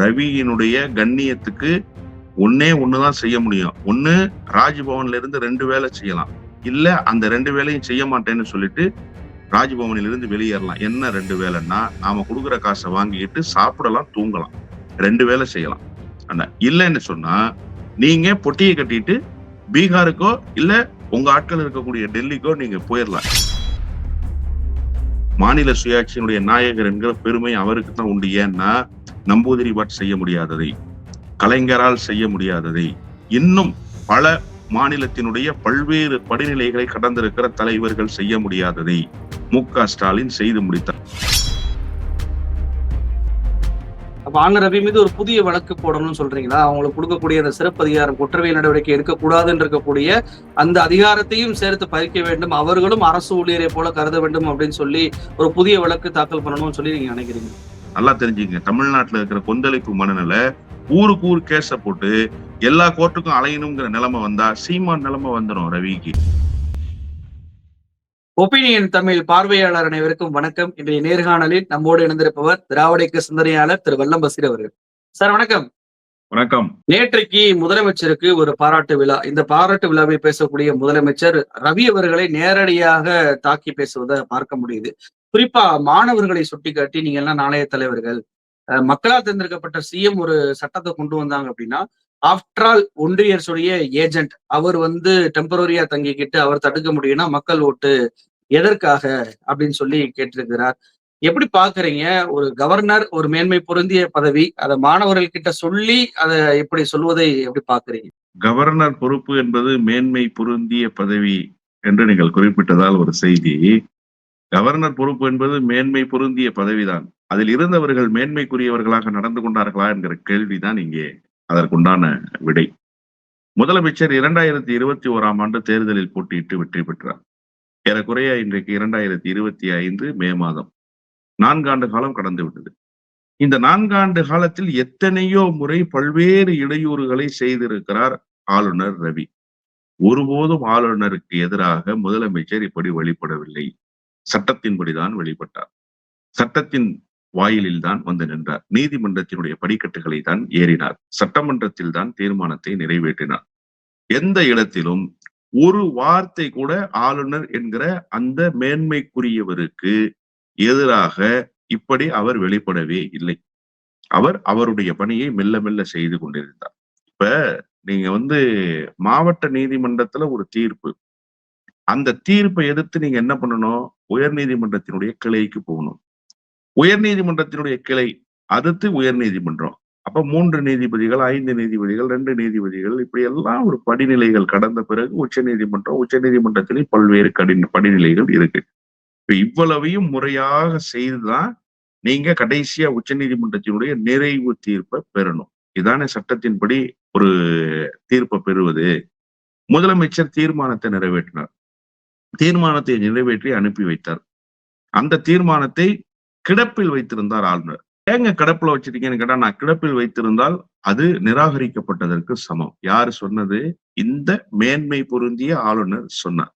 ரவியினுடைய கண்ணியத்துக்கு ஒன்னே ஒண்ணுதான் செய்ய முடியும். ஒன்னு ராஜ்பவன்ல இருந்து ரெண்டு வேலை செய்யலாம். இல்ல அந்த ரெண்டு வேலையும் செய்ய மாட்டேன்னு சொல்லிட்டு ராஜ்பவனில் இருந்து வெளியேறலாம். என்ன ரெண்டு வேலைன்னா நாம கொடுக்குற காசை வாங்கிட்டு சாப்பிடலாம் தூங்கலாம். ரெண்டு வேலை செய்யலாம். ஆனா இல்லைன்னு சொன்னா நீங்க பொட்டியை கட்டிட்டு பீகாருக்கோ இல்ல உங்க ஆட்கள் இருக்கக்கூடிய டெல்லிக்கோ நீங்க போயிடலாம். மாநில சுயாட்சியினுடைய நாயகர் என்கிற பெருமை அவருக்கு தான் உண்டு. ஏன்னா நம்பூதிரி பட் செய்ய முடியாததை கலைஞரால் செய்ய முடியாததை இன்னும் பல மாநிலத்தினுடைய பல்வேறு படிநிலைகளை கடந்திருக்கிற தலைவர்கள் செய்ய முடியாததை மு க ஸ்டாலின் செய்து முடித்தார். அப்ப ரவி மீது ஒரு புதிய வழக்கு போடணும்னு சொல்றீங்களா? அவங்களுக்கு கொடுக்கக்கூடிய அந்த சிறப்பு அதிகாரம் குற்றவியல் நடவடிக்கை எடுக்கக்கூடாதுன்னு இருக்கக்கூடிய அந்த அதிகாரத்தையும் சேர்த்து பறிக்க வேண்டும். அவர்களும் அரசு ஊழியரை போல கருத வேண்டும் அப்படின்னு சொல்லி ஒரு புதிய வழக்கு தாக்கல் பண்ணணும்னு சொல்லி நீங்க நினைக்கிறீங்க? நல்லா தெரிஞ்சுங்க தமிழ்நாட்டுல இருக்கிற கொந்தளிப்பு மனநில ஊருக்கு ஊர் கேஸ போட்டு எல்லா கோர்ட்டுக்கும் அலையணுங்கிற நிலைமை வந்தா சீமான் நிலைமை வந்துடும் ரவிக்கு. ஒப்பீனியன் தமிழ் பார்வையாளர் அனைவருக்கும் வணக்கம். இன்றைய நேர்காணலில் நம்மோடு இணைந்திருப்பவர் திராவிடக்கு சிந்தனையாளர் திரு வல்லம் பசீர் அவர்கள். சார் வணக்கம். வணக்கம். நேற்றைக்கு முதலமைச்சருக்கு ஒரு பாராட்டு விழா. இந்த பாராட்டு விழாவில் பேசக்கூடிய முதலமைச்சர் ரவி அவர்களை நேரடியாக தாக்கி பேசுவதை பார்க்க முடியுது. குறிப்பா மாணவர்களை சுட்டிக்காட்டி நீங்க எல்லாம் நாணய தலைவர்கள் மக்களால் தேர்ந்தெடுக்கப்பட்ட சிஎம் ஒரு சட்டத்தை கொண்டு வந்தாங்க அப்படின்னா ஆஃப்டர் ஆல் ஒன்றியர்ஸுடைய ஏஜென்ட் அவர் வந்து டெம்பரரியா தங்கிக்கிட்டு அவர் தடுக்க முடியும்னா மக்கள் ஓட்டு எதற்காக அப்படின்னு சொல்லி கேட்டிருக்கிறார். எப்படி பாக்குறீங்க? ஒரு கவர்னர் ஒரு மேன்மை பொருந்திய பதவி அதை மாணவர்கள் கிட்ட சொல்லி அதை எப்படி சொல்வதை எப்படி பாக்குறீங்க? கவர்னர் பொறுப்பு என்பது மேன்மை பொருந்திய பதவி என்று நீங்கள் குறிப்பிட்டதால் ஒரு செய்தி கவர்னர் பொறுப்பு என்பது மேன்மை பொருந்திய பதவிதான். அதில் இருந்தவர்கள் மேன்மைக்குரியவர்களாக நடந்து கொண்டார்களா என்கிற கேள்விதான் இங்கே அதற்குண்டான விடை. முதலமைச்சர் இரண்டாயிரத்தி இருபத்தி ஓராம் ஆண்டு தேர்தலில் போட்டியிட்டு வெற்றி பெற்றார். ஏறக்குறைய இன்றைக்கு இரண்டாயிரத்தி இருபத்தி ஐந்து மே மாதம் நான்காண்டு காலம் கடந்து விட்டது. இந்த நான்காண்டு காலத்தில் எத்தனையோ முறை பல்வேறு இடையூறுகளை செய்திருக்கிறார் ஆளுநர் ரவி. ஒருபோதும் ஆளுநருக்கு எதிராக முதலமைச்சர் இப்படி வெளிப்படவில்லை சட்டத்தின்படிதான் வெளிப்பட்டார். சட்டத்தின் வாயிலில் தான் வந்து நின்றார். நீதிமன்றத்தினுடைய படிக்கட்டுகளை தான் ஏறினார். சட்டமன்றத்தில் தான் தீர்மானத்தை நிறைவேற்றினார். எந்த இடத்திலும் ஒரு வார்த்தை கூட ஆளுநர் என்கிற அந்த மேன்மைக்குரியவருக்கு எதிராக இப்படி அவர் வெளிப்படவே இல்லை. அவர் அவருடைய பணியை மெல்ல மெல்ல செய்து கொண்டிருந்தார். இப்ப நீங்க வந்து மாவட்ட நீதிமன்றத்துல ஒரு தீர்ப்பு அந்த தீர்ப்பை எதிர்த்து நீங்க என்ன பண்ணணும்? உயர் நீதிமன்றத்தினுடைய கிளைக்கு போகணும். உயர் நீதிமன்றத்தினுடைய கிளை அடுத்து உயர் நீதிமன்றம். அப்ப மூன்று நீதிபதிகள் ஐந்து நீதிபதிகள் ரெண்டு நீதிபதிகள் இப்படி எல்லாம் ஒரு படிநிலைகள் கடந்த பிறகு உச்ச நீதிமன்றம் உச்ச நீதிமன்றத்திலே பல்வேறு கடின படிநிலைகள் இருக்கு. இப்ப இவ்வளவையும் முறையாக செய்துதான் நீங்க கடைசியா உச்ச நீதிமன்றத்தினுடைய நிறைவு தீர்ப்பை பெறணும். இதானே சட்டத்தின்படி ஒரு தீர்ப்பை பெறுவது. முதலமைச்சர் தீர்மானத்தை நிறைவேற்றினார். தீர்மானத்தை நிறைவேற்றி அனுப்பி வைத்தார். அந்த தீர்மானத்தை கிடப்பில் வைத்திருந்தார் ஆளுநர். ஏங்க கிடப்புல வச்சிருக்கீங்கன்னு கேட்டா நான் கிடப்பில் வைத்திருந்தால் அது நிராகரிக்கப்பட்டதற்கு சமம். யாரு சொன்னது? இந்த மேன்மை பொருந்திய ஆளுநர் சொன்னார்.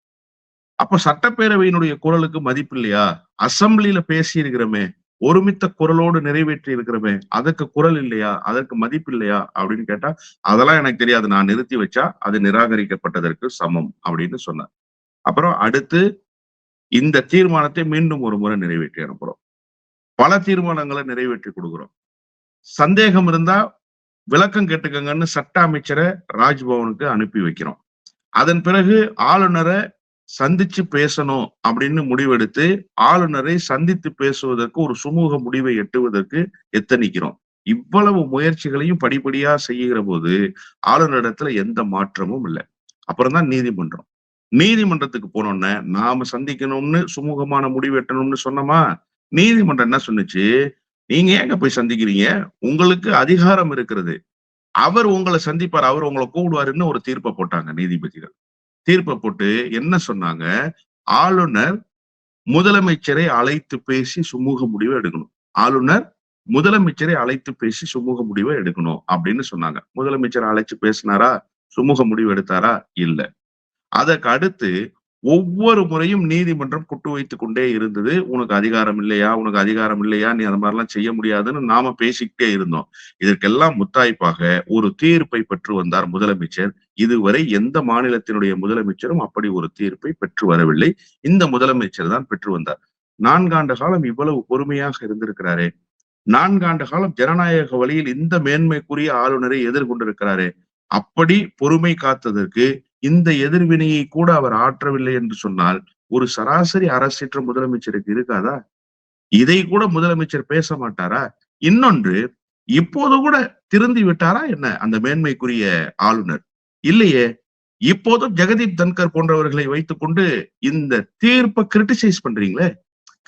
அப்ப சட்டப்பேரவையினுடைய குரலுக்கு மதிப்பு இல்லையா? அசம்பிளியில பேசி இருக்கிறோமே ஒருமித்த குரலோடு நிறைவேற்றி இருக்கிறோமே அதற்கு குரல் இல்லையா? அதற்கு மதிப்பு இல்லையா? அப்படின்னு கேட்டா அதெல்லாம் எனக்கு தெரியாது. நான் நிறுத்தி வச்சா அது நிராகரிக்கப்பட்டதற்கு சமம் அப்படின்னு சொன்னார். அப்புறம் அடுத்து இந்த தீர்மானத்தை மீண்டும் ஒரு முறை நிறைவேற்றி அனுப்புறோம். பல தீர்மானங்களை நிறைவேற்றி கொடுக்குறோம். சந்தேகம் இருந்தா விளக்கம் கேட்டுக்கங்கன்னு சட்ட அமைச்சரை ராஜ்பவனுக்கு அனுப்பி வைக்கிறோம். அதன் பிறகு ஆளுநரை சந்திச்சு பேசணும் அப்படின்னு முடிவெடுத்து ஆளுநரை சந்தித்து பேசுவதற்கு ஒரு சுமூக முடிவை எட்டுவதற்கு எத்தனிக்கிறோம். இவ்வளவு முயற்சிகளையும் படிப்படியா செய்கிற போது ஆளுநரிடத்துல எந்த மாற்றமும் இல்லை. அப்புறம் தான் நீதிமன்றம். நீதிமன்றத்துக்கு போனோன்னே நாம சந்திக்கணும்னு சுமூகமான முடிவு எட்டணும்னு சொன்னோமா? நீதிமன்றம் என்ன சொன்னுச்சு? நீங்க ஏங்க போய் சந்திக்கிறீங்க? உங்களுக்கு அதிகாரம் இருக்கிறது. அவர் உங்களை சந்திப்பார் அவர் உங்களை கூடுவாருன்னு ஒரு தீர்ப்பை போட்டாங்க நீதிபதிகள். தீர்ப்பை போட்டு என்ன சொன்னாங்க? ஆளுநர் முதலமைச்சரை அழைத்து பேசி சுமூக முடிவை எடுக்கணும். ஆளுநர் முதலமைச்சரை அழைத்து பேசி சுமூக முடிவை எடுக்கணும் அப்படின்னு சொன்னாங்க. முதலமைச்சர் அழைச்சு பேசினாரா? சுமூக முடிவு எடுத்தாரா? இல்ல. அதற்கு அடுத்து ஒவ்வொரு முறையும் நீதிமன்றம் குட்டு வைத்துக் கொண்டே இருந்தது. உனக்கு அதிகாரம் இல்லையா? உனக்கு அதிகாரம் இல்லையா? நீ அந்த மாதிரிலாம் செய்ய முடியாதுன்னு நாம பேசிக்கிட்டே இருந்தோம். இதற்கெல்லாம் முத்தாய்ப்பாக ஒரு தீர்ப்பை பெற்று வந்தார் முதலமைச்சர். இதுவரை எந்த மாநிலத்தினுடைய முதலமைச்சரும் அப்படி ஒரு தீர்ப்பை பெற்று வரவில்லை. இந்த முதலமைச்சர் தான் பெற்று வந்தார். நான்காண்டு காலம் இவ்வளவு பொறுமையாக இருந்திருக்கிறாரே. நான்காண்டு காலம் ஜனநாயக வழியில் இந்த மேன்மைக்குரிய ஆளுநரை எதிர்கொண்டிருக்கிறாரே. அப்படி பொறுமை காத்ததற்கு இந்த எதிர்வினையை கூட அவர் ஆற்றவில்லை என்று சொன்னால் ஒரு சராசரி அரசேற்ற முதலமைச்சருக்கு இருக்காதா? இதை கூட முதலமைச்சர் பேச மாட்டாரா? இன்னொன்று இப்போது கூட திருந்தி விட்டாரா என்ன அந்த மேன்மைக்குரிய ஆளுநர்? இல்லையே இப்போதும் ஜெகதீப் தன்கர் போன்றவர்களை வைத்துக்கொண்டு இந்த தீர்ப்பை கிரிட்டிசைஸ் பண்றீங்களே?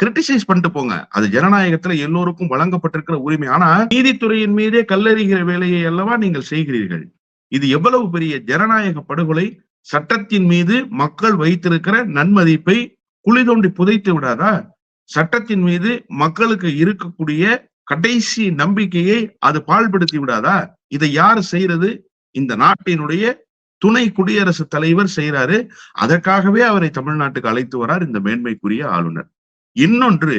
கிரிட்டிசைஸ் பண்ணிட்டு போங்க. அது ஜனநாயகத்துல எல்லோருக்கும் வழங்கப்பட்டிருக்கிற உரிமை. ஆனா நீதித்துறையின் மீதே கல்லறிகிற வேலையை அல்லவா நீங்கள் செய்கிறீர்கள்? இது எவ்வளவு பெரிய ஜனநாயக படுகொலை? சட்டத்தின் மீது மக்கள் வைத்திருக்கிற நன்மதிப்பை குழி தோண்டி புதைத்து விடாதா? சட்டத்தின் மீது மக்களுக்கு இருக்கக்கூடிய கடைசி நம்பிக்கையை அது பால்படுத்தி விடாதா? இதை யார் செய்யறது? இந்த நாட்டினுடைய துணை குடியரசுத் தலைவர் செய்யறாரு அதற்காகவே அவரை தமிழ்நாட்டுக்கு அழைத்து வரார் இந்த மேன்மைக்குரிய ஆளுநர். இன்னொன்று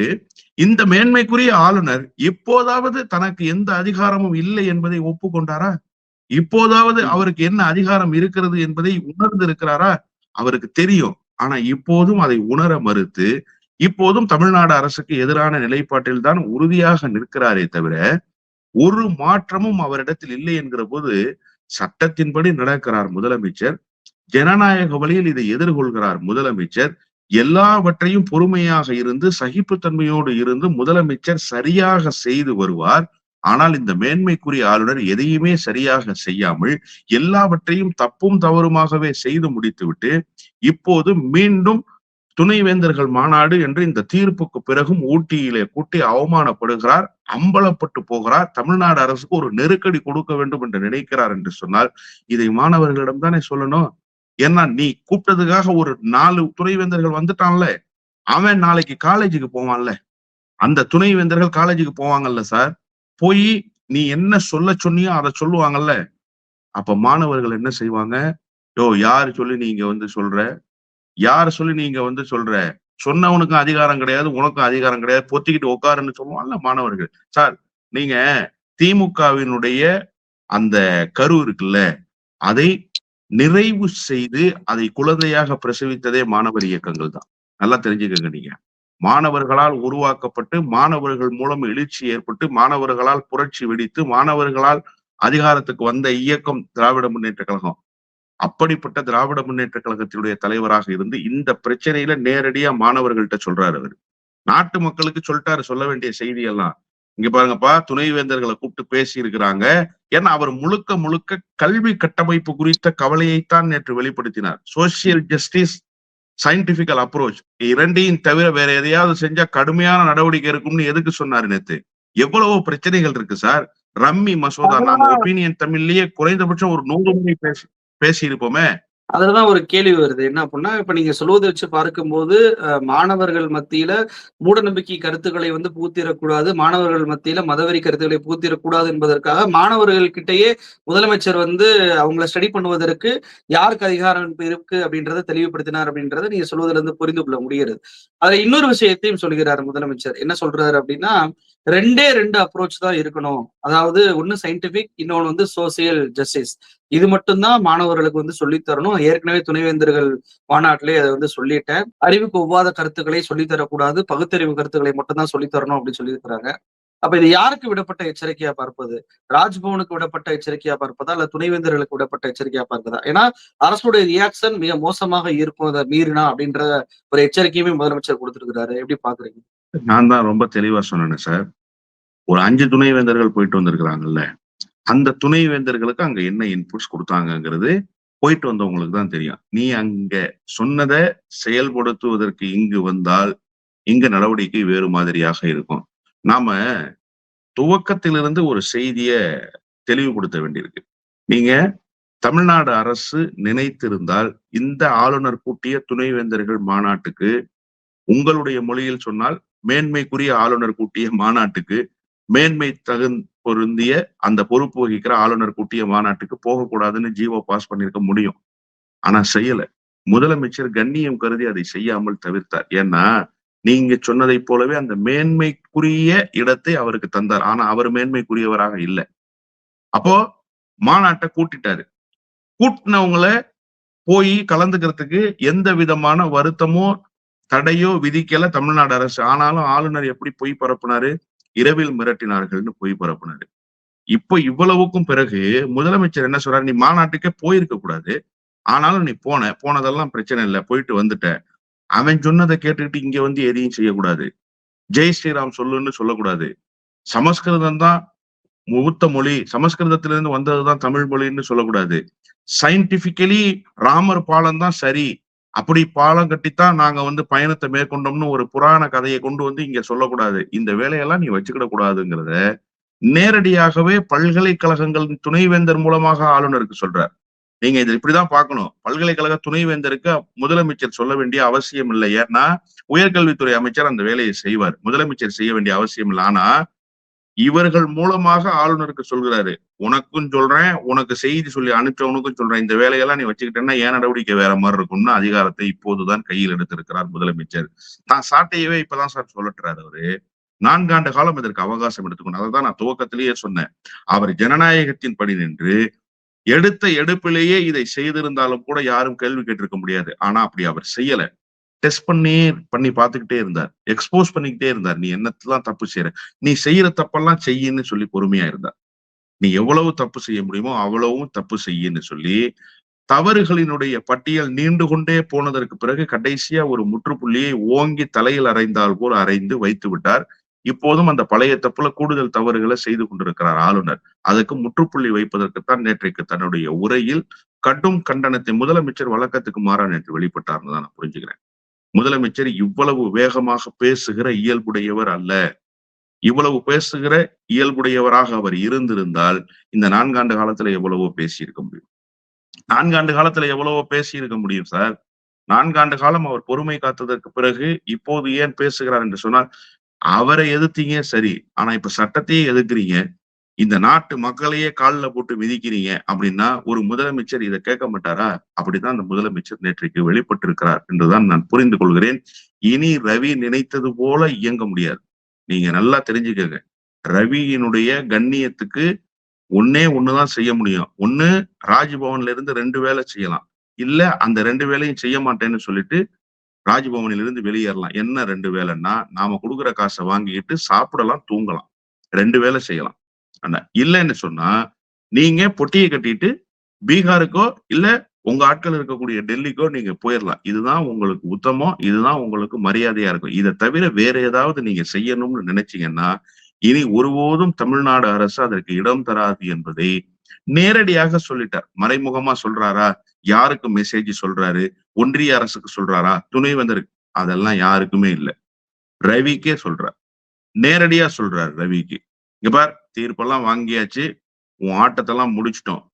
இந்த மேன்மைக்குரிய ஆளுநர் எப்போதாவது தனக்கு எந்த அதிகாரமும் இல்லை என்பதை ஒப்புக்கொண்டாரா? இப்போதாவது அவருக்கு என்ன அதிகாரம் இருக்கிறது என்பதை உணர்ந்து இருக்கிறாரா அவருக்கு தெரியும். ஆனா இப்போதும் அதை உணர மறுத்து இப்போதும் தமிழ்நாடு அரசுக்கு எதிரான நிலைப்பாட்டில் தான் உறுதியாக நிற்கிறாரே தவிர ஒரு மாற்றமும் அவரிடத்தில் இல்லை என்கிற போது சட்டத்தின்படி நடக்கிறார் முதலமைச்சர். ஜனநாயக வழியில் இதை எதிர்கொள்கிறார் முதலமைச்சர். எல்லாவற்றையும் பொறுமையாக இருந்து சகிப்புத்தன்மையோடு இருந்து முதலமைச்சர் சரியாக செய்து வருவார். ஆனால் இந்த மேன்மைக்குரிய ஆளுநர் எதையுமே சரியாக செய்யாமல் எல்லாவற்றையும் தப்பும் தவறுமாகவே செய்து முடித்துவிட்டு இப்போது மீண்டும் துணைவேந்தர்கள் மாநாடு என்று இந்த தீர்ப்புக்கு பிறகும் ஊட்டியிலே கூட்டி அவமானப்படுகிறார் அம்பலப்பட்டு போகிறார். தமிழ்நாடு அரசுக்கு ஒரு நெருக்கடி கொடுக்க வேண்டும் என்று நினைக்கிறார் என்று சொன்னால் இதை மாணவர்களிடம் தானே சொல்லணும்? ஏன்னா நீ கூப்பிட்டதுக்காக ஒரு நாலு துணைவேந்தர்கள் வந்துட்டான்ல. அவன் நாளைக்கு காலேஜுக்கு போவான்ல. அந்த துணைவேந்தர்கள் காலேஜுக்கு போவாங்கல்ல சார்? போய் நீ என்ன சொல்ல சொன்னியோ அதை சொல்லுவாங்கல்ல. அப்ப மாணவர்கள் என்ன செய்வாங்க? யோ யாரு சொல்லி நீங்க வந்து சொல்ற? யார் சொல்லி நீங்க வந்து சொல்ற? சொன்னவனுக்கும் அதிகாரம் கிடையாது உனக்கும் அதிகாரம் கிடையாது. பொத்திக்கிட்டு உட்காருன்னு சொல்லுவாங்கல்ல மாணவர்கள். சார் நீங்க திமுகவினுடைய அந்த கரு இருக்குல்ல அதை நிறைவு செய்து அதை குழந்தையாக பிரசவித்ததே மாணவர் இயக்கங்கள் தான். நல்லா தெரிஞ்சுக்கங்க நீங்க. மாணவர்களால் உருவாக்கப்பட்டு மாணவர்கள் மூலம் எழுச்சி ஏற்பட்டு மாணவர்களால் புரட்சி வெடித்து மாணவர்களால் அதிகாரத்துக்கு வந்த இயக்கம் திராவிட முன்னேற்ற கழகம். அப்படிப்பட்ட திராவிட முன்னேற்ற கழகத்தினுடைய தலைவராக இருந்து இந்த பிரச்சனையில நேரடியா மாணவர்கள்ட்ட சொல்றாரு அவர். நாட்டு மக்களுக்கு சொல்லிட்டாரு சொல்ல வேண்டிய செய்தி எல்லாம் இங்க பாருங்கப்பா துணைவேந்தர்களை கூப்பிட்டு பேசி இருக்கிறாங்க ஏன்னா அவர் முழுக்க முழுக்க கல்வி கட்டமைப்பு குறித்த கவலையைத்தான் நேற்று வெளிப்படுத்தினார். சோசியல் ஜஸ்டிஸ் சயின்டிபிக்கல் அப்ரோச் இரண்டையும் தவிர வேற எதையாவது செஞ்சா கடுமையான நடவடிக்கை இருக்கும்னு எதுக்கு சொன்னாரு நேத்து? எவ்வளவோ பிரச்சனைகள் இருக்கு சார். ரம்மி மசோதா நாங்க ஒப்பீனியன் தமிழ்லயே குறைந்தபட்சம் ஒரு நூறு முறை பேசி பேசி இருப்போமே அதுலதான் ஒரு கேள்வி வருது. என்ன அப்படின்னா இப்ப நீங்க சொல்வதை வச்சு பார்க்கும்போது மாணவர்கள் மத்தியில மூட நம்பிக்கை கருத்துக்களை வந்து பூத்திடக்கூடாது மாணவர்கள் மத்தியில மதவெறி கருத்துக்களை பூத்திடக்கூடாது என்பதற்காக மாணவர்கள் கிட்டேயே முதலமைச்சர் வந்து அவங்கள ஸ்டடி பண்ணுவதற்கு யாருக்கு அதிகாரம் இருக்கு அப்படின்றத தெளிவுபடுத்தினார் அப்படின்றத நீங்க சொல்வதுல இருந்து புரிந்து கொள்ள முடிகிறது. அதுல இன்னொரு விஷயத்தையும் சொல்கிறார் முதலமைச்சர். என்ன சொல்றாரு அப்படின்னா ரெண்டே ரெண்டு அப்ரோச் தான் இருக்கணும். அதாவது ஒன்னு சயின்டிபிக் இன்னொன்னு வந்து சோசியல் ஜஸ்டிஸ் இது மட்டும்தான் மாணவர்களுக்கு வந்து சொல்லித்தரணும் ஏற்கனவே துணைவேந்தர்கள் மாநாட்டிலே அதை வந்து சொல்லிட்டேன். அறிவுக்கு ஒவ்வாத கருத்துக்களை சொல்லித் தரக்கூடாது. பகுத்தறிவு கருத்துக்களை மட்டும்தான் சொல்லித்தரணும் சொல்லித் தரணும் அப்படின்னு சொல்லியிருக்கிறாங்க. அப்ப இது யாருக்கு விடப்பட்ட எச்சரிக்கையா பார்ப்பது? ராஜ்பவனுக்கு விடப்பட்ட எச்சரிக்கையா பார்ப்பதா? இல்ல துணைவேந்தர்களுக்கு விடப்பட்ட எச்சரிக்கையா பார்ப்பதா? ஏன்னா அரசுடைய ரியாக்ஷன் மிக மோசமாக இருக்கும். அதை மீறினா அப்படின்ற ஒரு எச்சரிக்கையுமே முதலமைச்சர் கொடுத்திருக்கிறாரு. எப்படி பாக்குறீங்க? நான் தான் ரொம்ப தெளிவா சொன்னேன் சார். ஒரு அஞ்சு துணைவேந்தர்கள் போயிட்டு வந்திருக்கிறாங்கல்ல. அந்த துணைவேந்தர்களுக்கு அங்க என்ன இன்புட்ஸ் கொடுத்தாங்கிறது போயிட்டு வந்தவங்களுக்கு தான் தெரியும். நீ அங்க சொன்னதை செயல்படுத்துவதற்கு இங்கு வந்தால் இங்க நடவடிக்கை வேறு மாதிரியாக இருக்கும். நாம துவக்கத்திலிருந்து ஒரு செய்திய தெளிவுபடுத்த வேண்டியிருக்கு. நீங்க தமிழ்நாடு அரசு நினைத்திருந்தால் இந்த ஆளுநர் கூட்டிய துணைவேந்தர்கள் மாநாட்டுக்கு உங்களுடைய மொழியில் சொன்னால் மேன்மைக்குரிய ஆளுநர் கூட்டிய மாநாட்டுக்கு மேன்மை தகு பொருந்திய அந்த பொறுப்பு வகிக்கிற ஆளுநர் கூட்டிய மாநாட்டுக்கு போகக்கூடாதுன்னு ஜீவோ பாஸ் பண்ணிருக்க முடியும். ஆனா செய்யல. முதலமைச்சர் கண்ணியம் கருதி அதை செய்யாமல் தவிர்த்தார். ஏன்னா நீங்க சொன்னதைப் போலவே அந்த மேன்மைக்குரிய இடத்தை அவருக்கு தந்தார். ஆனா அவர் மேன்மைக்குரியவராக இல்லை. அப்போ மாநாட்டை கூட்டிட்டாரு. கூட்டினவங்கள போய் கலந்துக்கிறதுக்கு எந்த விதமான வருத்தமோ தடையோ விதிக்கல தமிழ்நாடு அரசு. ஆனாலும் ஆளுநர் எப்படி பொய் பரப்புனாரு? இரவில் மிரட்டினார்கள்னு போய் பரப்புனாரு இப்ப இவ்வளவுக்கும் பிறகு முதலமைச்சர் என்ன சொல்றாரு? நீ மாநாட்டுக்கே போயிருக்க கூடாது. ஆனாலும் நீ போன போனதெல்லாம் பிரச்சனை இல்லை போயிட்டு வந்துட்ட. அவன் சொன்னதை கேட்டுக்கிட்டு இங்க வந்து எதையும் செய்யக்கூடாது. ஜெய் ஸ்ரீராம் சொல்லுன்னு சொல்லக்கூடாது. சமஸ்கிருதம் தான் மூத்த மொழி சமஸ்கிருதத்திலிருந்து வந்ததுதான் தமிழ் மொழின்னு சொல்லக்கூடாது. சயின்டிபிக்கலி ராமர் பாலம் தான் சரி. அப்படி பாலம் கட்டித்தான் நாங்க வந்து பயணத்தை மேற்கொண்டோம்னு ஒரு புராண கதையை கொண்டு வந்து இங்க சொல்லக்கூடாது. இந்த வேலையெல்லாம் நீ வச்சுக்கிட கூடாதுங்கிறத நேரடியாகவே பல்கலைக்கழகங்களின் துணைவேந்தர் மூலமாக ஆளுநருக்கு சொல்றார். நீங்க இதை இப்படிதான் பார்க்கணும். பல்கலைக்கழக துணைவேந்தருக்கு முதலமைச்சர் சொல்ல வேண்டிய அவசியம் இல்லை ஏன்னா உயர்கல்வித்துறை அமைச்சர் அந்த வேலையை செய்வார். முதலமைச்சர் செய்ய வேண்டிய அவசியம் இல்லை. ஆனா இவர்கள் மூலமாக ஆளுநருக்கு சொல்கிறாரு உனக்கும் சொல்றேன் உனக்கு செய்தி சொல்லி அனுப்பிச்சவனுக்கும் சொல்றேன். இந்த வேலையெல்லாம் நீ வச்சுக்கிட்டேன்னா ஏன் நடவடிக்கை வேற மாதிரி இருக்கும்னு அதிகாரத்தை இப்போதுதான் கையில் எடுத்திருக்கிறார் முதலமைச்சர். தான் சாட்டையவே இப்பதான் சார் சொல்லட்டுறாரு அவரு. நான்காண்டு காலம் இதற்கு அவகாசம் எடுத்துக்கணும் அதை தான் நான் துவக்கத்திலேயே சொன்னேன். அவர் ஜனநாயகத்தின் படி நின்று எடுத்த எடுப்பிலேயே இதை செய்திருந்தாலும் கூட யாரும் கேள்வி கேட்டிருக்க முடியாது. ஆனா அப்படி அவர் செய்யலை. டெஸ்ட் பண்ணி பண்ணி பார்த்துக்கிட்டே இருந்தார். எக்ஸ்போஸ் பண்ணிக்கிட்டே இருந்தார். நீ என்னத்தெல்லாம் தப்பு செய்யற நீ செய்யற தப்பெல்லாம் செய்யின்னு சொல்லி பொறுமையா இருந்தார். நீ எவ்வளவு தப்பு செய்ய முடியுமோ அவ்வளவும் தப்பு செய்யின்னு சொல்லி தவறுகளினுடைய பட்டியல் நீண்டு கொண்டே போனதற்கு பிறகு கடைசியா ஒரு முற்றுப்புள்ளியை ஓங்கி தலையில் அரைந்தால் போல் அறைந்து வைத்து விட்டார். இப்போதும் அந்த பழைய தப்புல கூடுதல் தவறுகளை செய்து கொண்டிருக்கிறார் ஆளுநர். அதுக்கு முற்றுப்புள்ளி வைப்பதற்குத்தான் நேற்றைக்கு தன்னுடைய உரையில் கடும் கண்டனத்தை முதலமைச்சர் வழக்கத்துக்கு மாறா நேற்று வெளிப்பட்டார்னு தான் நான் புரிஞ்சுக்கிறேன். முதலமைச்சர் இவ்வளவு வேகமாக பேசுகிற இயல்புடையவர் அல்ல. இவ்வளவு பேசுகிற இயல்புடையவராக அவர் இருந்திருந்தால் இந்த நான்காண்டு காலத்துல எவ்வளவோ பேசியிருக்க முடியும். நான்காண்டு காலத்துல எவ்வளவோ பேசியிருக்க முடியும் சார். நான்காண்டு காலம் அவர் பொறுமை காத்ததற்கு பிறகு இப்போது ஏன் பேசுகிறார் என்று சொன்னால் அவரை எதிர்த்தீங்க சரி. ஆனா இப்ப சட்டத்தையே எதிர்க்கிறீங்க. இந்த நாட்டு மக்களையே காலில் போட்டு மிதிக்கிறீங்க அப்படின்னா ஒரு முதலமைச்சர் இதை கேட்க மாட்டாரா? அப்படிதான் அந்த முதலமைச்சர் நேற்றைக்கு வெளிப்பட்டிருக்கிறார் என்றுதான் நான் புரிந்து கொள்கிறேன். இனி ரவி நினைத்தது போல இயங்க முடியாது. நீங்க நல்லா தெரிஞ்சுக்கங்க. ரவியினுடைய கண்ணியத்துக்கு ஒன்னே ஒண்ணுதான் செய்ய முடியும். ஒண்ணு ராஜ்பவன்ல இருந்து ரெண்டு வேலை செய்யலாம். இல்ல அந்த ரெண்டு வேலையும் செய்ய மாட்டேன்னு சொல்லிட்டு ராஜ்பவனில இருந்து வெளியேறலாம். என்ன ரெண்டு வேலைன்னா நாம கொடுக்குற காசை வாங்கிக்கிட்டு சாப்பிடலாம் தூங்கலாம். ரெண்டு வேலை செய்யலாம். ஆனா இல்லைன்னு சொன்னா நீங்க பொட்டியை கட்டிட்டு பீகாருக்கோ இல்ல உங்க ஆட்கள் இருக்கக்கூடிய டெல்லிக்கோ நீங்க போயிடலாம் இதுதான் உங்களுக்கு உத்தமம் இதுதான் உங்களுக்கு மரியாதையா இருக்கும். இதை தவிர வேற ஏதாவது நீங்க செய்யணும்னு நினைச்சீங்கன்னா இனி ஒருபோதும் தமிழ்நாடு அரசு அதற்கு இடம் தராது என்பதை நேரடியாக சொல்லிட்டார். மறைமுகமா சொல்றாரா? யாருக்கு மெசேஜ் சொல்றாரு? ஒன்றிய அரசுக்கு சொல்றாரா? துணை வந்திருக்கு அதெல்லாம் யாருக்குமே இல்லை. ரவிக்கே சொல்றார். நேரடியா சொல்றாரு ரவிக்கு. இங்க பார் தீர்ப்பெல்லாம் வாங்கியாச்சு. உன் ஆட்டத்தெல்லாம் முடிச்சிட்டோம்.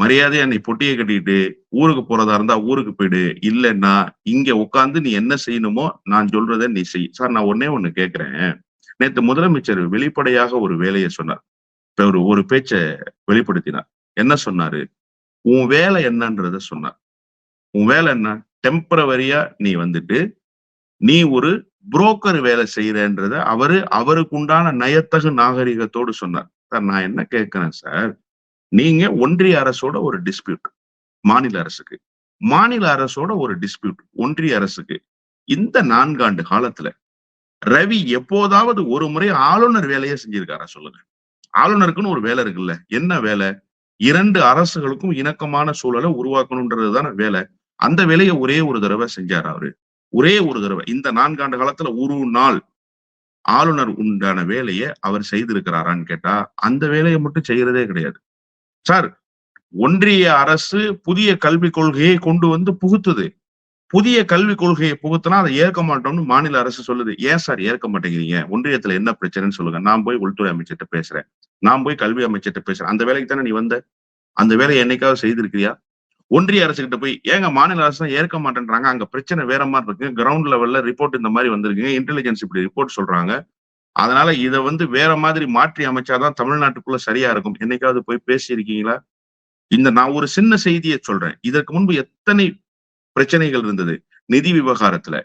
மரியாதையா நீ பொட்டியை கட்டிட்டு ஊருக்கு போறதா இருந்தா ஊருக்கு போயிடு. இல்லைன்னா இங்க உட்காந்து நீ என்ன செய்யணுமோ நான் சொல்றதை நீ செய். சார் நான் ஒன்னே ஒண்ணு கேக்குறேன். நேத்து முதலமைச்சர் வெளிப்படையாக ஒரு வேலையை சொன்னார். இப்ப ஒரு ஒரு பேச்ச வெளிப்படுத்தினார். என்ன சொன்னாரு? உன் வேலை என்னன்றத சொன்னார். உன் வேலை என்ன? டெம்பரவரியா நீ வந்துட்டு நீ ஒரு புரோக்கர் வேலை செய்யறேன்றத அவரு அவருக்கு உண்டான நயத்தகு நாகரிகத்தோடு சொன்னார். சார் நான் என்ன கேட்கிறேன் சார் நீங்க ஒன்றிய அரசோட ஒரு டிஸ்பியூட் மாநில அரசுக்கு. மாநில அரசோட ஒரு டிஸ்பியூட் ஒன்றிய அரசுக்கு. இந்த நான்காண்டு காலத்துல ரவி எப்போதாவது ஒரு முறை ஆளுநர் வேலையை செஞ்சிருக்காரா சொல்லுங்க. ஆளுநருக்குன்னு ஒரு வேலை இருக்குல்ல. என்ன வேலை? இரண்டு அரசுகளுக்கும் இணக்கமான சூழலை உருவாக்கணும்ன்றதுதான வேலை. அந்த வேலையை ஒரே ஒரு தடவை செஞ்சார் அவரு? ஒரே ஒரு தடவை இந்த நான்காண்டு காலத்துல ஒரு நாள் ஆளுநர் உண்டான வேலையை அவர் செய்திருக்கிறாரான்னு கேட்டா அந்த வேலையை மட்டும் செய்யறதே கிடையாது. சார் ஒன்றிய அரசு புதிய கல்விக் கொள்கையை கொண்டு வந்து புகுத்துது. புதிய கல்விக் கொள்கையை புகுத்தினா அதை ஏற்க மாட்டோம்னு மாநில அரசு சொல்லுது. ஏன் சார் ஏற்க மாட்டேங்கிறீங்க? ஒன்றியத்துல என்ன பிரச்சனைன்னு சொல்லுங்க. நான் போய் உள்துறை அமைச்சர்கிட்ட பேசுறேன். நான் போய் கல்வி அமைச்சர்கிட்ட பேசுறேன். அந்த வேலைக்கு தானே நீ வந்த? அந்த வேலையை என்னைக்காவது செய்திருக்கிறியா? ஒன்றிய அரசு கிட்ட போய் ஏங்க மாநில அரசு தான் ஏற்க மாட்டேன்றாங்க அங்க பிரச்சனை வேற மாதிரி இருக்கு கிரவுண்ட் லெவல்ல ரிப்போர்ட் இந்த மாதிரி வந்திருக்குங்க இன்டெலிஜென்ஸ் இப்படி ரிப்போர்ட் சொல்றாங்க. அதனால இதை வந்து வேற மாதிரி மாற்றி அமைச்சாதான் தமிழ்நாட்டுக்குள்ள சரியா இருக்கும். என்னைக்காவது போய் பேசியிருக்கீங்களா? இந்த நான் ஒரு சின்ன செய்தியை சொல்றேன். இதற்கு முன்பு எத்தனை பிரச்சனைகள் இருந்தது? நிதி விவகாரத்துல.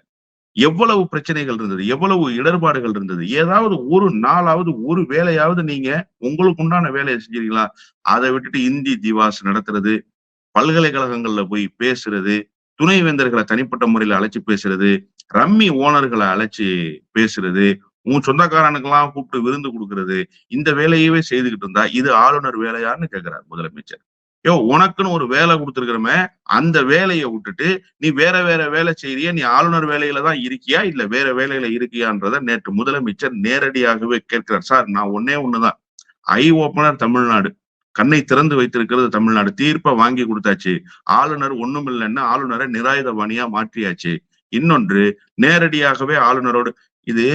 எவ்வளவு பிரச்சனைகள் இருந்தது? எவ்வளவு இடர்பாடுகள் இருந்தது? ஏதாவது ஒரு நாளாவது ஒரு வேலையாவது நீங்க உங்களுக்கு உண்டான வேலையை செஞ்சீங்களா அதை விட்டுட்டு இந்தி திவாஸ் நடத்துறது பல்கலைக்கழகங்கள்ல போய் பேசுறது துணைவேந்தர்களை தனிப்பட்ட முறையில அழைச்சு பேசுறது ரம்மி ஓனர்களை அழைச்சு பேசுறது உன் சொந்தக்காரனுக்கெல்லாம் கூப்பிட்டு விருந்து கொடுக்கறது இந்த வேலையவே செய்துகிட்டு இருந்தா இது ஆளுநர் வேலையான்னு கேட்கிறார் முதலமைச்சர். யோ உனக்குன்னு ஒரு வேலை கொடுத்துருக்கிறமே அந்த வேலையை விட்டுட்டு நீ வேற வேற வேலை செய்றிய? நீ ஆளுநர் வேலையில தான் இருக்கியா? இல்ல வேற வேலையில இருக்கியான்றத நேற்று முதலமைச்சர் நேரடியாகவே கேட்கிறார். சார் நான் ஒன்னே ஒண்ணுதான். Eye opener Tamil Nadu. கண்ணை திறந்து வைத்திருக்கிறது தமிழ்நாடு. தீர்ப்பை வாங்கி கொடுத்தாச்சு. ஆளுநர் ஒண்ணும் இல்லைன்னு ஆளுநரை நிராயுதபாணியா மாற்றியாச்சு. இன்னொன்று நேரடியாகவே ஆளுநரோடு இது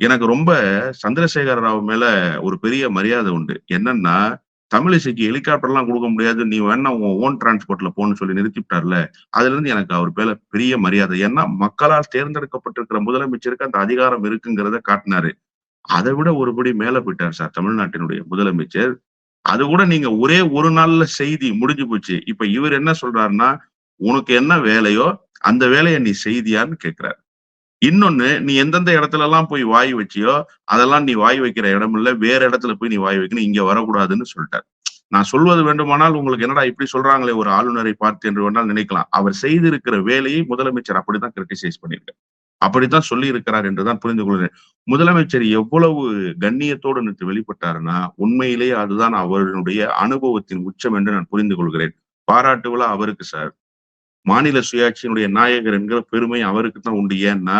எனக்கு ரொம்ப சந்திரசேகர ராவ் மேல ஒரு பெரிய மரியாதை உண்டு. என்னன்னா தமிழிசைக்கு ஹெலிகாப்டர் எல்லாம் கொடுக்க முடியாது. நீ வேணா உன் ஓன் டிரான்ஸ்போர்ட்ல போன்னு சொல்லி நிறுத்திவிட்டார்ல. அதுல இருந்து எனக்கு அவர் மேல பெரிய மரியாதை. ஏன்னா மக்களால் தேர்ந்தெடுக்கப்பட்டிருக்கிற முதலமைச்சருக்கு அந்த அதிகாரம் இருக்குங்கிறத காட்டினாரு. அதை விட ஒருபடி மேல போயிட்டார் சார் தமிழ்நாட்டினுடைய முதலமைச்சர். அது கூட நீங்க ஒரே ஒரு நாள்ல செய்தி முடிஞ்சு போச்சு. இப்ப இவர் என்ன சொல்றாருன்னா உனக்கு என்ன வேலையோ அந்த வேலையை நீ செய்தியான்னு கேட்கிறாரு இன்னொன்னு நீ எந்தெந்த இடத்துல எல்லாம் போய் வாய் வச்சியோ அதெல்லாம் நீ வாய் வைக்கிற இடம் இல்ல. வேற இடத்துல போய் நீ வாய் வைக்கணும். இங்க வரக்கூடாதுன்னு சொல்லிட்டார். நான் சொல்வது வேண்டுமானால் உங்களுக்கு என்னடா இப்படி சொல்றாங்களே ஒரு ஆளுநரை பார்த்து என்று வேணால் நினைக்கலாம். அவர் செய்திருக்கிற வேலையை முதலமைச்சர் அப்படிதான் கிரிட்டிசைஸ் பண்ணியிருக்காரு. அப்படித்தான் சொல்லி இருக்கிறார் என்றுதான் புரிந்து கொள்கிறேன். முதலமைச்சர் எவ்வளவு கண்ணியத்தோடு நேற்று வெளிப்பட்டாருன்னா உண்மையிலேயே அதுதான் அவருடைய அனுபவத்தின் உச்சம் என்று நான் புரிந்து கொள்கிறேன். பாராட்டு விழா அவருக்கு சார். மாநில சுயாட்சியினுடைய நாயகர் என்கிற பெருமை அவருக்கு தான் உண்டு. ஏன்னா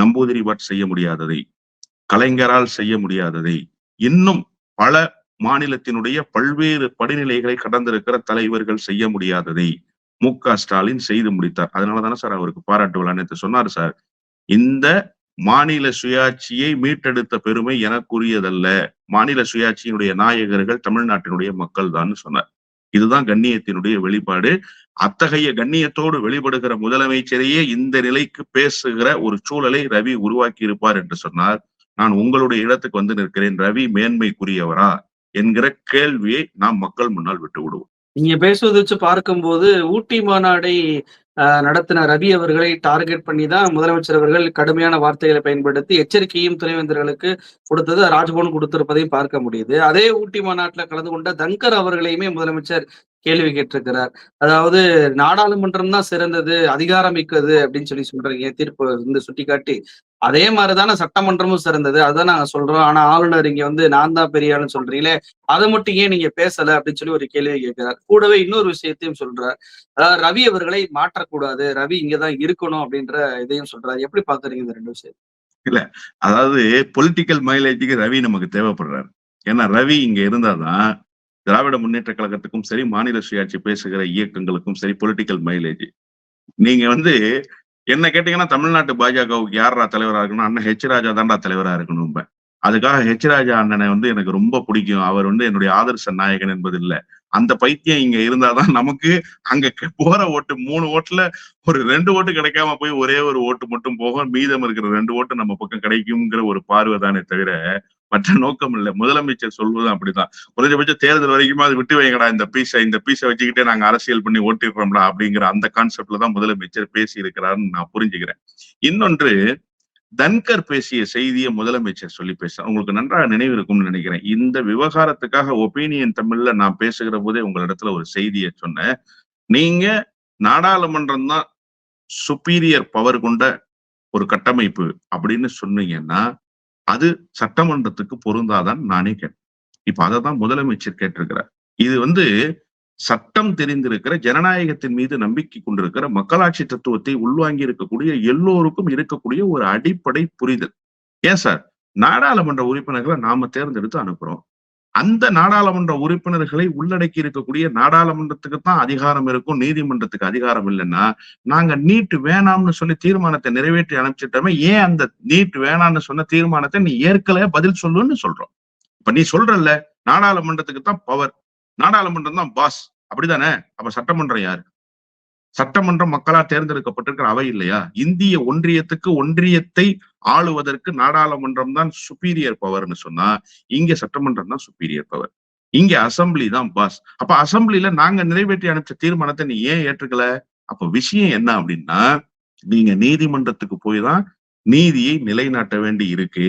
நம்பூதிரி பட் செய்ய முடியாததை கலைஞரால் செய்ய முடியாததை இன்னும் பல மாநிலத்தினுடைய பல்வேறு படிநிலைகளை கடந்திருக்கிற தலைவர்கள் செய்ய முடியாததை மு க ஸ்டாலின் செய்து முடித்தார். அதனால தானே சார் அவருக்கு பாராட்டு விழா நேற்று சொன்னார் சார். இந்த மாநில சுயாட்சியை மீட்டெடுத்த பெருமை எனக்குரியதல்ல. மாநில சுயாட்சியினுடைய நாயகர்கள் தமிழ்நாட்டினுடைய மக்கள் தான் சொன்னார். இதுதான் கண்ணியத்தினுடைய வெளிப்பாடு. அத்தகைய கண்ணியத்தோடு வெளிப்படுகிற முதலமைச்சரையே இந்த நிலைக்கு பேசுகிற ஒரு சூழலை ரவி உருவாக்கி இருப்பார் என்று சொன்னார். நான் உங்களுடைய இடத்துக்கு வந்து நிற்கிறேன். ரவி மேன்மைக்குரியவரா என்கிற கேள்வியை நாம் மக்கள் முன்னால் விட்டு விடுவோம் நீங்க பேசுவதை வச்சு பார்க்கும்போது ஊட்டி மாநாடை நடத்தின ரவி அவர்களை டார்கெட் பண்ணி தான் முதலமைச்சர் அவர்கள் கடுமையான வார்த்தைகளை பயன்படுத்தி எச்சரிக்கையும் துணைவேந்தர்களுக்கு கொடுத்தது ராஜ்பவன் கொடுத்திருப்பதையும் பார்க்க முடியுது. அதே ஊட்டி மாநாட்டில் கலந்து கொண்ட தங்கர் அவர்களையுமே முதலமைச்சர் கேள்வி கேட்டிருக்கிறார். அதாவது நாடாளுமன்றம் தான் சிறந்தது அதிகாரம் மிக்கது அப்படின்னு சொல்லி சொல்றீங்க தீர்ப்பு வந்து சுட்டிக்காட்டி. அதே மாதிரிதானே சட்டமன்றமும் சிறந்தது. அதான் நாங்க சொல்றோம். ஆனா ஆளுநர் இங்க வந்து நான் தான் பெரியான்னு சொல்றீங்களே அதை மட்டும் ஏன் நீங்க பேசல அப்படின்னு சொல்லி ஒரு கேள்வி கேட்கிறார். கூடவே இன்னொரு விஷயத்தையும் சொல்றார். அதாவது ரவி அவர்களை மாற்றக்கூடாது. ரவி இங்கதான் இருக்கணும் அப்படின்ற இதையும் சொல்றாரு. எப்படி பாக்குறீங்க இந்த ரெண்டு விஷயம் அதாவது பொலிட்டிக்கல் மைலேஜுக்கு ரவி நமக்கு தேவைப்படுறாரு. ஏன்னா ரவி இங்க இருந்தாதான் திராவிட முன்னேற்ற கழகத்துக்கும் சரி மாநில சுயாட்சி பேசுகிற இயக்கங்களுக்கும் சரி பொலிட்டிக்கல் மைலேஜ் நீங்க வந்து என்ன கேட்டீங்கன்னா தமிழ்நாட்டு பாஜகவுக்கு யாரா தலைவரா இருக்கணும்? அண்ணன் ஹெச் ராஜா தான்டா தலைவரா இருக்கணும் அதுக்காக ஹெச் ராஜா அண்ணனை வந்து எனக்கு ரொம்ப பிடிக்கும். அவர் வந்து என்னுடைய ஆதர்ச நாயகன் என்பது இல்ல அந்த பைத்தியம் இங்க இருந்தாதான் நமக்கு அங்க போற ஓட்டு மூணு ஓட்டுல ஒரு ரெண்டு ஓட்டு கிடைக்காம போய் ஒரே ஒரு ஓட்டு மட்டும் போகும். மீதம் இருக்கிற ரெண்டு ஓட்டு நம்ம பக்கம் கிடைக்குங்கிற ஒரு பார்வை தானே தவிர மற்ற நோக்கம் இல்லை. முதலமைச்சர் சொல்வதும் அப்படிதான். குறைஞ்சபட்ச தேர்தல் வரைக்குமே அது விட்டு வைங்கடா. இந்த பீஸை இந்த பீஸை வச்சுக்கிட்டே நாங்க அரசியல் பண்ணி ஓட்டிடுறோம்டா அப்படிங்கிற அந்த கான்செப்ட்ல தான் முதலமைச்சர் பேசி இருக்கிறாருன்னு நான் புரிஞ்சுக்கிறேன். இன்னொன்று தன்கர் பேசிய செய்தியை முதலமைச்சர் சொல்லி பேசுறேன் உங்களுக்கு நன்றாக நினைவு இருக்கும்னு நினைக்கிறேன். இந்த விவகாரத்துக்காக ஒப்பீனியன் தமிழ்ல நான் பேசுகிற போதே உங்களிடத்துல ஒரு செய்தியை சொன்னேன். நீங்க நாடாளுமன்றம் தான் சுப்பீரியர் பவர் கொண்ட ஒரு கட்டமைப்பு அப்படின்னு சொன்னீங்கன்னா அது சட்டமன்றத்துக்கு பொருந்தாதான் நானே கேட்டேன் இப்ப அதை தான் முதலமைச்சர் கேட்டிருக்கிறார். இது வந்து சட்டம் தெரிந்திருக்கிற ஜனநாயகத்தின் மீது நம்பிக்கை கொண்டிருக்கிற மக்களாட்சி தத்துவத்தை உள்வாங்கி இருக்கக்கூடிய எல்லோருக்கும் இருக்கக்கூடிய ஒரு அடிப்படை புரிதல். ஏன் சார்? நாடாளுமன்ற உறுப்பினர்களை நாம தேர்ந்தெடுத்து அனுப்புறோம். அந்த நாடாளுமன்ற உறுப்பினர்களை உள்ளடக்கி இருக்கக்கூடிய நாடாளுமன்றத்துக்கு தான் அதிகாரம் இருக்கும் நீதிமன்றத்துக்கு அதிகாரம் இல்லைன்னா நாங்க நீட் வேணாம்னு சொல்லி தீர்மானத்தை நிறைவேற்றி அனுப்பிச்சிட்டோமே ஏன் அந்த நீட் வேணாம்னு சொன்ன தீர்மானத்தை நீ ஏற்கல பதில் சொல்லுன்னு சொல்றோம். இப்ப நீ சொல்றல்ல நாடாளுமன்றத்துக்கு தான் பவர் நாடாளுமன்றம் தான் பாஸ் அப்படிதானே அப்ப சட்டமன்றம் யாரு? சட்டமன்றம் மக்களால் தேர்ந்தெடுக்கப்பட்டிருக்கிற அவை இல்லையா? இந்திய ஒன்றியத்துக்கு ஒன்றியத்தை ஆளுவதற்கு நாடாளுமன்றம் தான் சுப்பீரியர் பவர்னு சொன்னா இங்க சட்டமன்றம் தான் சுப்பீரியர் பவர் இங்க அசம்பிளி தான் பாஸ் அப்ப அசம்பிளில நாங்க நிறைவேற்றி அனுப்பிச்ச தீர்மானத்தை நீ ஏன் ஏற்றுக்கல? அப்ப விஷயம் என்ன அப்படின்னா நீங்க நீதிமன்றத்துக்கு போய் தான் நீதியை நிலைநாட்ட வேண்டி இருக்கு.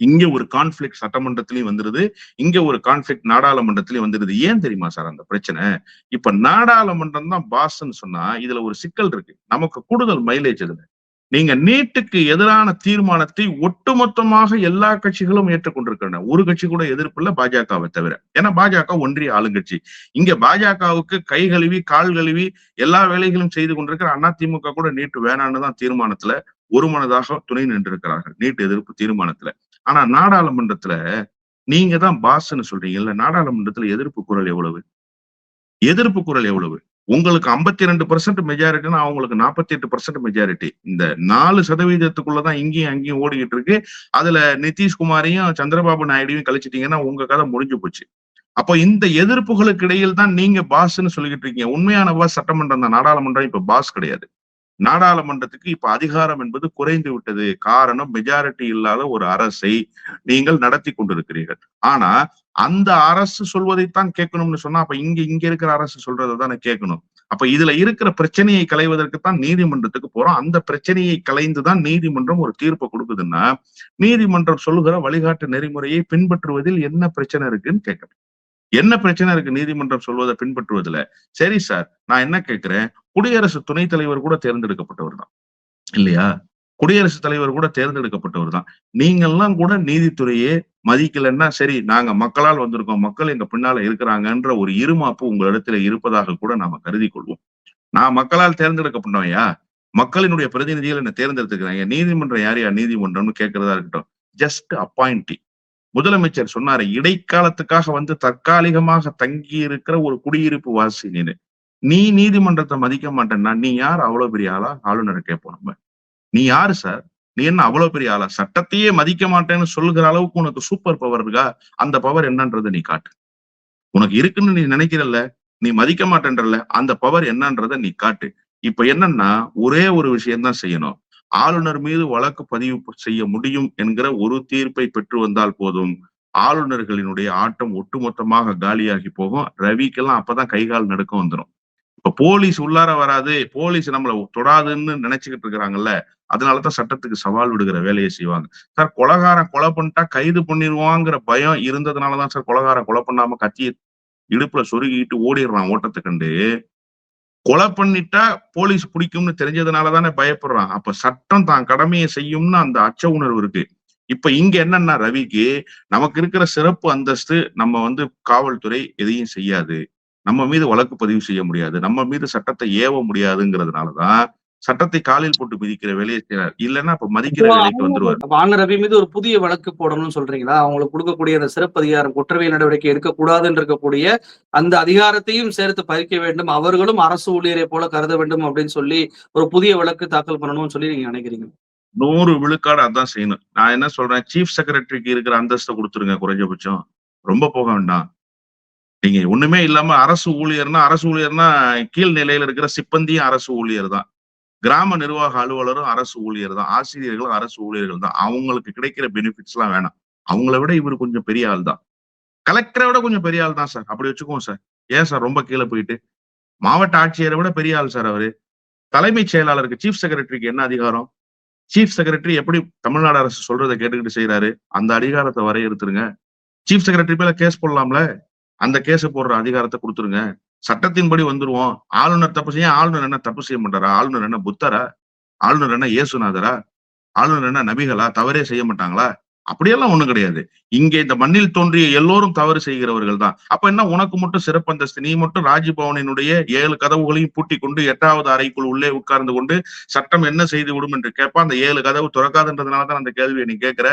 இங்க ஒரு கான்ஃபிளிக் சட்டமன்றத்திலையும் வந்துருது இங்க ஒரு கான்ஃபிளிக் நாடாளுமன்றத்திலையும் வந்துருது. ஏன் தெரியுமா சார் அந்த பிரச்சனை? இப்ப நாடாளுமன்றம் தான் பாஸ்ன்னு சொன்னா இதுல ஒரு சிக்கல் இருக்கு. நமக்கு கூடுதல் மைலேஜ் இதுல நீங்க நீட்டுக்கு எதிரான தீர்மானத்தை ஒட்டுமொத்தமாக எல்லா கட்சிகளும் ஏற்றுக்கொண்டிருக்கின்றன. ஒரு கட்சி கூட எதிர்ப்பு இல்ல பாஜகவை தவிர. ஏன்னா பாஜக ஒன்றிய ஆளுங்கட்சி. இங்க பாஜகவுக்கு கை கழுவி கால் கழுவி எல்லா வேலைகளும் செய்து கொண்டிருக்கிற அதிமுக கூட நீட்டு வேணான்னு தான் தீர்மானத்துல ஒருமனதாக துணை நின்றிருக்கிறார்கள். நீட் எதிர்ப்பு தீர்மானத்துல. ஆனா நாடாளுமன்றத்துல நீங்க தான் பாஸ்ன்னு சொல்றீங்கல்ல நாடாளுமன்றத்துல எதிர்ப்பு குரல் எவ்வளவு? எதிர்ப்பு குரல் எவ்வளவு? உங்களுக்கு ஐம்பத்தி ரெண்டு பர்சன்ட் மெஜாரிட்டினா அவங்களுக்கு நாற்பத்தி எட்டு பர்சன்ட் மெஜாரிட்டி இந்த நாலு சதவீதத்துக்குள்ளதான் இங்கேயும் அங்கேயும் ஓடிக்கிட்டு இருக்கு. அதுல நிதிஷ்குமாரையும் சந்திரபாபு நாயுடையும் கழிச்சிட்டீங்கன்னா உங்க கதை முடிஞ்சு போச்சு. அப்போ இந்த எதிர்ப்புகளுக்கு இடையில் தான் நீங்க பாஸ்ன்னு சொல்லிக்கிட்டு இருக்கீங்க. உண்மையான பாஸ் சட்டமன்றம் தான். நாடாளுமன்றம் இப்ப பாஸ் கிடையாது. நாடாளுமன்றத்துக்கு இப்ப அதிகாரம் என்பது குறைந்து விட்டது. காரணம் மெஜாரிட்டி இல்லாத ஒரு அரசை நீங்கள் நடத்தி கொண்டிருக்கிறீர்கள். ஆனா அந்த அரசு சொல்வதைத்தான் கேட்கணும்னு சொன்னா அப்ப இங்க இங்க இருக்கிற அரசு சொல்றதை தானே கேட்கணும். அப்ப இதுல இருக்கிற பிரச்சனையை களைவதற்கு தான் நீதிமன்றத்துக்கு போறோம். அந்த பிரச்சனையை கலைந்துதான் நீதிமன்றம் ஒரு தீர்ப்பை கொடுக்குதுன்னா நீதிமன்றம் சொல்லுகிற வழிகாட்டு நெறிமுறையை பின்பற்றுவதில் என்ன பிரச்சனை இருக்குன்னு கேட்கணும். என்ன பிரச்சனை இருக்கு? நீதிமன்றம் சொல்வதை பின்பற்றுவதில். சரி சார் நான் என்ன கேட்கிறேன்? குடியரசு துணைத் தலைவர் கூட தேர்ந்தெடுக்கப்பட்டவர் தான். இல்லையா? குடியரசுத் தலைவர் கூட தேர்ந்தெடுக்கப்பட்டவர் தான். நீங்கெல்லாம் கூட நீதித்துறையே மதிக்கலைன்னா சரி நாங்க மக்களால் வந்திருக்கோம் மக்கள் எங்க பின்னால இருக்கிறாங்கன்ற ஒரு இருமாப்பு உங்களிடத்துல இருப்பதாக கூட நாம கருதி கொள்வோம். நான் மக்களால் தேர்ந்தெடுக்கப்பட்டவையா மக்களினுடைய பிரதிநிதிகள் என்ன தேர்ந்தெடுத்துக்கிறாங்க நீதிமன்றம் யார் யார் நீதிமன்றம்னு கேட்கறதா இருக்கட்டும். ஜஸ்ட் அப்பாயிண்டி முதலமைச்சர் சொன்னாரு இடைக்காலத்துக்காக வந்து தற்காலிகமாக தங்கி இருக்கிற ஒரு குடியிருப்பு வாசி நீனு. நீ நீதிமன்றத்தை மதிக்க மாட்டேன்னா நீ யார் அவ்வளவு பெரிய ஆளா? ஆளுநரை கேட்போம் நம்ம. நீ யாரு சார் நீ என்ன அவ்வளவு பெரிய ஆளா? சட்டத்தையே மதிக்க மாட்டேன்னு சொல்லுகிற அளவுக்கு உனக்கு சூப்பர் பவர் இருக்கா? அந்த பவர் என்னன்றதை நீ காட்டு. உனக்கு இருக்குன்னு நீ நினைக்கிறல்ல நீ மதிக்க மாட்டேன்றல அந்த பவர் என்னன்றதை நீ காட்டு. இப்ப என்னன்னா ஒரே ஒரு விஷயம்தான் செய்யணும். ஆளுநர் மீது வழக்கு பதிவு செய்ய முடியும் என்கிற ஒரு தீர்ப்பை பெற்று வந்தால் போதும். ஆளுநர்களினுடைய ஆட்டம் ஒட்டுமொத்தமாக காலியாகி போகும். ரவிக்கெல்லாம் அப்பதான் கைகால் நடுக்கம் வந்துடும் இப்ப போலீஸ் உள்ளார வராது போலீஸ் நம்மளை தொடாதுன்னு நினைச்சுக்கிட்டு இருக்கிறாங்கல்ல அதனாலதான் சட்டத்துக்கு சவால் விடுகிற வேலையை செய்வாங்க. சார் கொலகாரம் கொலை பண்ணிட்டா கைது பண்ணிடுவாங்கிற பயம் இருந்ததுனாலதான் சார் கொலகாரம் கொலை பண்ணாம கத்திய இடுப்புல சொருகிட்டு ஓடிடுறான் ஓட்டத்தை கண்டு. கொலை பண்ணிட்டா போலீஸ் பிடிக்கும்னு தெரிஞ்சதுனால தானே பயப்படுறான். அப்ப சட்டம் தான் கடமையை செய்யும்னு அந்த அச்ச உணர்வு இருக்கு. இப்ப இங்க என்னன்னா ரவிக்கு நமக்கு இருக்கிற சிறப்பு அந்தஸ்து நம்ம வந்து காவல்துறை எதையும் செய்யாது. நம்ம மீது வழக்கு பதிவு செய்ய முடியாது. நம்ம மீது சட்டத்தை ஏவ முடியாதுங்கிறதுனாலதான் சட்டத்தை காலில் போட்டு மிதிக்கிற வேலையை செய்யறாரு இல்லைன்னா அப்ப மதிக்கிற வேலைக்கு வந்துருவாரு. ரவி மீது ஒரு புதிய வழக்கு போடணும்னு சொல்றீங்களா? அவங்களுக்கு கொடுக்கக்கூடிய அந்த சிறப்பு அதிகாரம் குற்றவியல் நடவடிக்கை எடுக்கக்கூடாதுன்னு இருக்கக்கூடிய அந்த அதிகாரத்தையும் சேர்த்து பறிக்க வேண்டும். அவர்களும் அரசு ஊழியரை போல கருத வேண்டும் அப்படின்னு சொல்லி ஒரு புதிய வழக்கு தாக்கல் பண்ணணும்னு சொல்லி நீங்க நினைக்கிறீங்க? நூறு விழுக்காடு அதான் செய்யணும். நான் என்ன சொல்றேன் சீஃப் செக்ரட்டரிக்கு இருக்கிற அந்தஸ்தை கொடுத்துருங்க குறைஞ்சபட்சம். ரொம்ப போக வேண்டாம். நீங்க ஒண்ணுமே இல்லாம அரசு ஊழியர்னா அரசு ஊழியர்னா கீழ் நிலையில இருக்கிற சிப்பந்தியும் அரசு ஊழியர் தான் கிராம நிர்வாக அலுவலரும் அரசு ஊழியர் தான் ஆசிரியர்களும் அரசு ஊழியர்கள் தான் அவங்களுக்கு கிடைக்கிற பெனிஃபிட்ஸ் எல்லாம் வேணாம். அவங்கள விட இவர் கொஞ்சம் பெரிய ஆள் தான் கலெக்டரை விட கொஞ்சம் பெரிய ஆள் தான் சார் அப்படி வச்சுக்கோங்க சார் ஏன் சார் ரொம்ப கீழே போயிட்டு. மாவட்ட ஆட்சியரை விட பெரிய ஆள் சார் அவரு. தலைமைச் செயலாளருக்கு சீஃப் செக்ரட்டரிக்கு என்ன அதிகாரம்? சீஃப் செக்ரட்டரி எப்படி தமிழ்நாடு அரசு சொல்றதை கேட்டுக்கிட்டு செய்யறாரு அந்த அதிகாரத்தை வரையறுத்துருங்க. சீஃப் செக்ரட்டரி மேல கேஸ் போடலாம்ல? அந்த கேஸ போடுற அதிகாரத்தை கொடுத்துருங்க. சட்டத்தின்படி வந்துருவோம். ஆளுநர் தப்பு செய்ய ஆளுநர் என்ன தப்பு செய்ய மாட்டாரா? ஆளுநர் என்ன புத்தரா? ஆளுநர் என்ன இயேசுநாதரா? ஆளுநர் என்ன நபிகளா? தவறே செய்ய மாட்டாங்களா? அப்படியெல்லாம் ஒண்ணும் கிடையாது. இங்க இந்த மண்ணில் தோன்றிய எல்லோரும் தவறு செய்கிறவர்கள் தான். அப்ப என்ன? உனக்கு மட்டும் சிறப்பு அந்தஸ்து நீ மட்டும் ராஜ்பவனினுடைய ஏழு கதவுகளையும் பூட்டி கொண்டு எட்டாவது அறைக்குள் உள்ளே உட்கார்ந்து கொண்டு சட்டம் என்ன செய்து விடும் என்று கேட்பா? அந்த ஏழு கதவு திறக்காதுன்றதுனாலதான் அந்த கேள்வியை நீ கேட்கிற.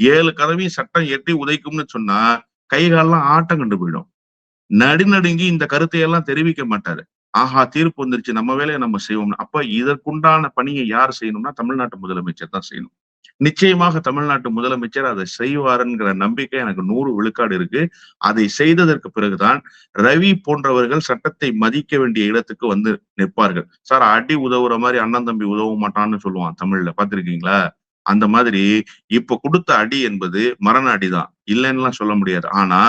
ஏழு கதவையும் சட்டம் எட்டி உதைக்கும்னு சொன்னா கைகாலெல்லாம் ஆட்டம் கண்டு போயிடும். நடுநடுங்கி இந்த கருத்தை எல்லாம் தெரிவிக்க மாட்டாரு. ஆஹா தீர்ப்பு வந்துருச்சு நம்ம வேலையை நம்ம செய்வோம் அப்ப இதற்குண்டான பணியை யார் செய்யணும்னா தமிழ்நாட்டு முதலமைச்சர் தான் செய்யணும். நிச்சயமாக தமிழ்நாட்டு முதலமைச்சர் அதை செய்வாருங்கிற நம்பிக்கை எனக்கு நூறு விழுக்காடு இருக்கு. அதை செய்ததற்கு பிறகுதான் ரவி போன்றவர்கள் சட்டத்தை மதிக்க வேண்டிய இடத்துக்கு வந்து நிற்பார்கள். சார் அடி உதவுற மாதிரி அண்ணன் தம்பி உதவ மாட்டான்னு சொல்லுவான் தமிழ்ல. பாத்திருக்கீங்களா அந்த மாதிரி இப்ப கொடுத்த அடி என்பது மரண அடிதான். இல்லைன்னுலாம் சொல்ல முடியாது. ஆனா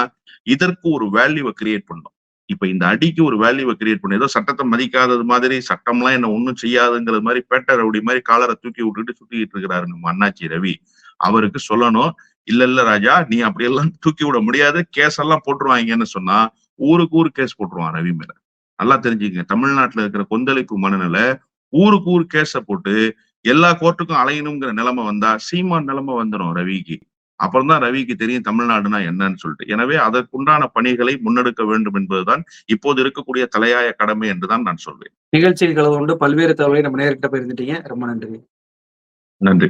இதற்கு ஒரு வேல்யூவை கிரியேட் பண்ணும். இப்ப இந்த அடிக்கு ஒரு வேல்யூவை கிரியேட் பண்ணி ஏதோ சட்டத்தை மதிக்காதது மாதிரி சட்டம்லாம் என்ன ஒண்ணும் செய்யாதுங்கிறது மாதிரி பேட்டை ரவுடி மாதிரி காலரை தூக்கி விட்டுட்டு சுத்திக்கிட்டு இருக்கிறாரு நம்ம அண்ணாச்சி ரவி. அவருக்கு சொல்லணும் இல்ல இல்ல ராஜா நீ அப்படியெல்லாம் தூக்கி விட முடியாது. கேஸ் எல்லாம் போட்டுருவாங்கன்னு சொன்னா ஊருக்கு ஊர் கேஸ் போட்டுருவான் ரவி மேல. நல்லா தெரிஞ்சுக்கங்க. தமிழ்நாட்டுல இருக்கிற கொந்தளிப்பு மனநிலை ஊருக்கு ஊர் கேஸ போட்டு எல்லா கோர்ட்டுக்கும் அலையணுங்கிற நிலைமை வந்தா சீமான் நிலைமை வந்துடும் ரவிக்கு. அப்புறம் தான் ரவிக்கு தெரியும் தமிழ்நாடுனா என்னன்னு சொல்லிட்டு. எனவே அதற்குண்டான பணிகளை முன்னெடுக்க வேண்டும் என்பதுதான் இப்போது இருக்கக்கூடிய தலையாய கடமை என்றுதான் நான் சொல்வேன். நிகழ்ச்சியில் கலந்து கொண்டு பல்வேறு தகவலை நம்ம நேர்கிட்ட போயிருந்துட்டீங்க ரொம்ப நன்றி. நன்றி.